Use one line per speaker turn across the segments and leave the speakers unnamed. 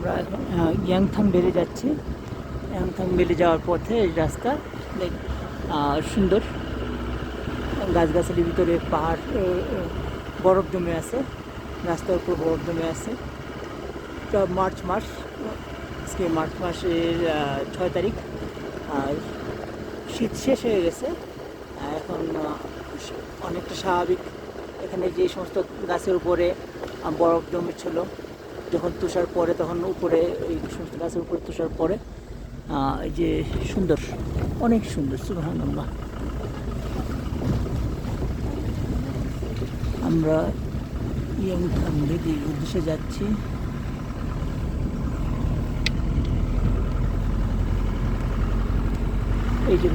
আমরা এখন আহ, ইয়াংথাং বেড়ে যাচ্ছি। ইয়াংথাং বেড়ে যাওয়ার পথে এই রাস্তা সুন্দর। গাছগাছালির ভিতরে পাহাড় বরফ জমে আছে রাস্তার উপর বরফ জমে আছে। মার্চ মাস আজকে মার্চ মাসের ছয় তারিখ। আর শীত শেষ হয়ে গেছে। এখন অনেকটা স্বাভাবিক। এখানে যে সমস্ত গাছের উপরে বরফ জমেছিল যখন তুষার পরে, তখন উপরে, এই সমস্ত গাছের উপরে তুষার পরে এই যে সুন্দর, অনেক সুন্দর, সুবহানাল্লাহ। আমরা ইয়াংথাং নদীর উদ্দেশ্যে যাচ্ছি। এই যে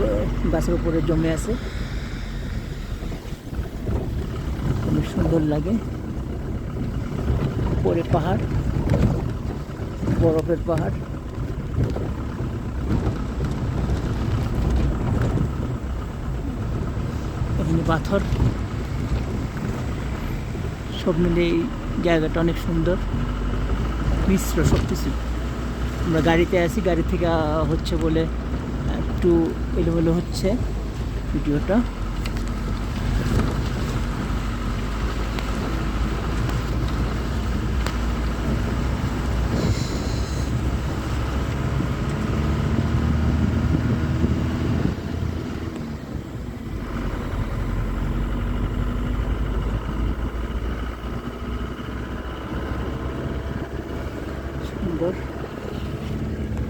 গাছের উপরে জমে আছে। অনেক সুন্দর লাগে। উপরে পাহাড়। বরফের পাহাড়। এখানে পাথর। সব মিলে এই জায়গাটা অনেক সুন্দর। মিশ্র সব কিছু আমরা গাড়িতে আছি, গাড়ি থেকে হচ্ছে বলে একটু এলোমেলো হচ্ছে ভিডিওটা। সুন্দর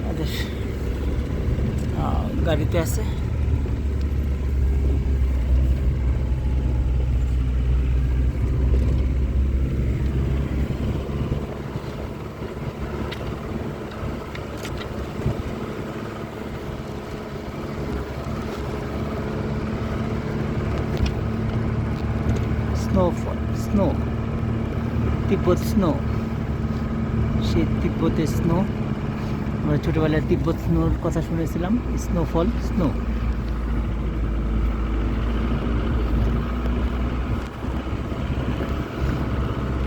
আমাদের আহ, গাড়িতে আছে স্নোফল স্নো তিব্বত স্নো সে তিব্বতের স্নো আমরা ছোটোবেলায় তিব্বত স্নোর কথা শুনেছিলাম স্নোফল স্নো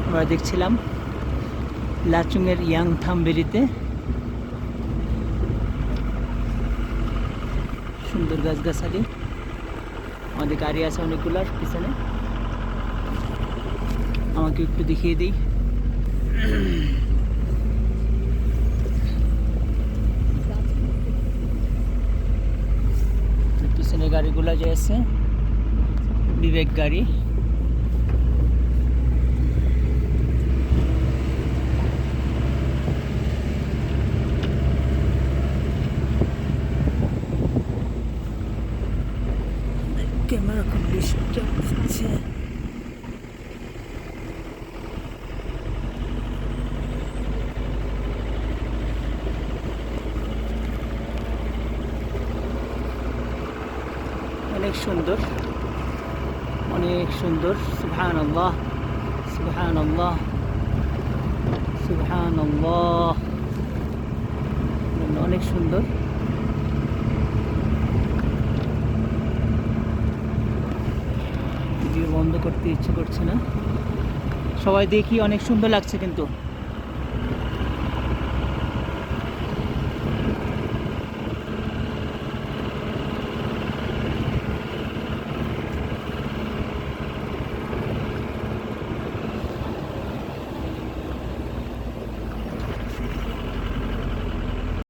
আমরা দেখছিলাম লাচুংয়ের ইয়াং থামবেরিতে সুন্দর গাছগাছালি আমাদের গাড়ি আছে অনেকগুলার পিছনে। আমাকে একটু দেখিয়ে দিই পিছনে গাড়িগুলো যে আছে বিবেক গাড়ি। ক্যামেরা খুব ডিস্টার্ব অনেক সুন্দর। অনেক সুন্দর। সুবহান আল্লাহ সুবহান আল্লাহ সুবহান আল্লাহ অনেক সুন্দর। ভিডিও বন্ধ করতে ইচ্ছে করছে না। সবাই দেখি, অনেক সুন্দর লাগছে কিন্তু।